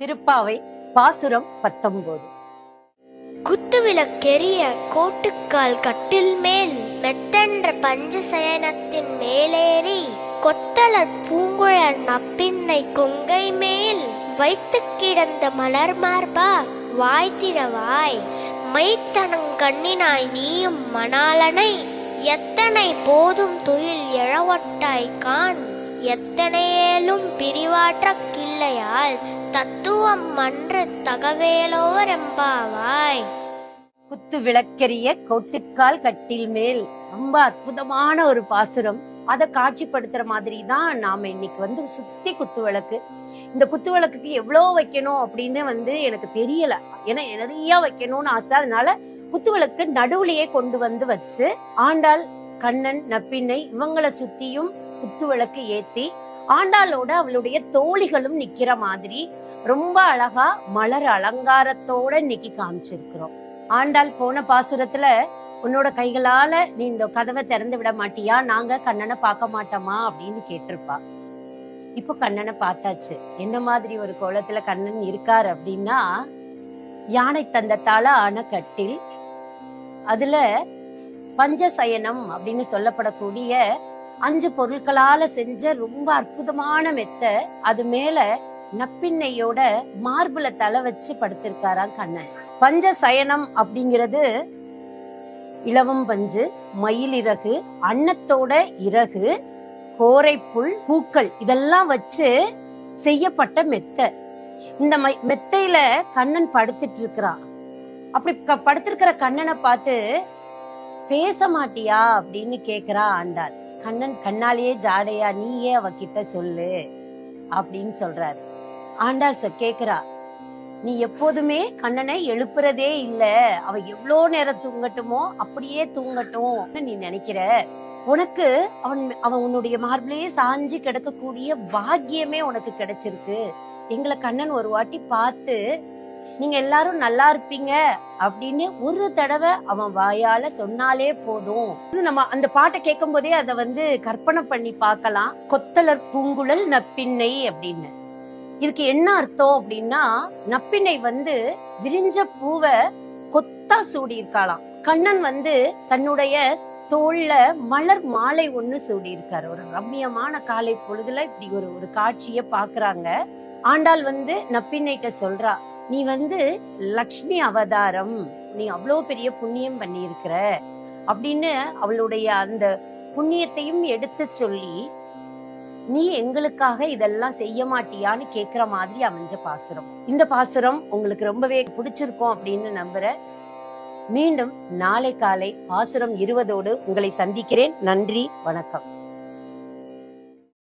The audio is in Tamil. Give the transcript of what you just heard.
திருப்பாவை பாசுரம் பத்தொன்பது. குத்துவிளக்கெரிய கோட்டுக்கால் கட்டில் மேல் மெத்தென்ற பஞ்ச சயனத்தின் மேலேறி கொத்தலர் பூங்குழல் நப்பின்னை கொங்கை மேல் வைத்து கிடந்த மலர் மார்பா வாய் திறவாய் மைத்தனங் கண்ணினாய் நீயும் மணாலனை எத்தனை போதும் துயில் எழவட்டாய் கான் எத்தனையேலும் பிரிவாற்ற கிள்ளையால் தத்துவம் மன்று தகவேலோரெம்பாவாய் குத்து விளக்கெரிய கோட்டுக்கால் கட்டில் மேல் ரொம்ப அற்புதமான ஒரு பாசுரம். அதை காட்சிப்படுத்துற மாதிரி தான் நாம இன்னைக்கு வந்து சுத்தி குத்து விளக்கு. இந்த குத்து விளக்குக்கு எவ்வளோ வைக்கணும் அப்படின்னு வந்து எனக்கு தெரியல. ஏன்னா நிறைய வைக்கணும்னு ஆசை. அதனால குத்து விளக்கு நடுவுலயே கொண்டு வந்து வச்சு ஆண்டாள் கண்ணன் நப்பின்னை இவங்களை சுத்தியும் குத்து விளக்கு ஏத்தி ஆண்டாளோட அவளுடைய தோழிகளும் நிக்கிற மாதிரி ரொம்ப அழகா மலர் அலங்காரத்தோட இன்னைக்கு காமிச்சிருக்கிறோம். ஆண்டாள் போன பாசுரத்துல உன்னோட கைகளால நீ இந்த கதவை திறந்து விட மாட்டியா? நாங்க கண்ணனை பார்க்க மாட்டோமா? அப்படின்னு கேட்டிருப்பா. இப்போ கண்ணனை பார்த்தாச்சு. என்ன மாதிரி ஒரு கோலத்துல கண்ணன் இருக்கார் அப்படின்னா யானை தந்தத்தால ஆன கட்டில் அதுல பஞ்சசயனம் அப்படின்னு சொல்லப்படக்கூடிய அஞ்சு பொருட்களால செஞ்ச ரொம்ப அற்புதமான மெத்த. அது மேல நப்பின்னையோட மார்புல தலை வச்சு படுத்திருக்காராம் கண்ணன். பஞ்ச சயனம் அப்படிங்கிறது இலவம் பஞ்சு மயில் இறகு அன்னத்தோட இறகு கோரைப்புல் பூக்கள் இதெல்லாம் வச்சு செய்யப்பட்ட மெத்த. இந்த மை- மெத்தையில கண்ணன் படுத்துட்டு இருக்கிறான் அப்படி படுத்திருக்கிற கண்ணனை பார்த்து பேச மாட்டியா? அப்படின்னு கேக்குறா ஆண்டாள். கண்ணன் கண்ணாலேயே ஜாடையா நீயே அவகிட்ட சொல்லு அப்படின்னு சொல்றாரு. ஆண்டாள் சொ கேக்குறா நீ எப்போதுமே கண்ணனை எழுப்புறதே இல்ல. அவ எவ்வளோ நேரம் தூங்கட்டுமோ அப்படியே தூங்கட்டும். நீ நினைக்கிற உனக்கு அவன் அவன் உன்னுடைய மார்பிலேயே சாஞ்சு கிடக்கக்கூடிய பாக்கியமே உனக்கு கிடைச்சிருக்கு. எங்களை கண்ணன் ஒரு வாட்டி பார்த்து நீங்க எல்லாரும் நல்லா இருப்பீங்க அப்படின்னு ஒரு தடவை அவன் வாயால சொன்னாலே போதும். நம்ம அந்த பாட்டை கேட்கும் போதே அதை வந்து கற்பனை பண்ணி பார்க்கலாம். கொத்தலர் பூங்குழல் நப்பின்னை அப்படின்னு. இதுக்கு என்ன அர்த்தம் அப்படின்னா நப்பின்னை வந்து விரிஞ்ச பூவை கொத்தா சூடி இருக்காளாம் கண்ணன் வந்து தன்னுடைய தோல்ல மலர் மாலை ஒண்ணு சூடி இருக்காரு ஒரு ரம்மியமான காலை பொழுதுல இப்படி ஒரு ஒரு காட்சிய பாக்குறாங்க ஆண்டாள் வந்து நப்பின்னைட்ட சொல்றா நீ வந்து லக்ஷ்மி அவதாரம் நீ அவ்வளோ பெரிய புண்ணியம் பண்ணியிருக்கிற அப்படின்னு அவளுடைய அந்த புண்ணியத்தையும் எடுத்து சொல்லி நீ எங்களுக்காக இதெல்லாம் செய்ய மாட்டியான்னு கேக்குற மாதிரி அமைஞ்ச பாசுரம். இந்த பாசுரம் உங்களுக்கு ரொம்பவே பிடிச்சிருக்கும் அப்படின்னு நம்புற. மீண்டும் நாளை காலை பாசுரம் இருவதோடு உங்களை சந்திக்கிறேன். நன்றி வணக்கம்.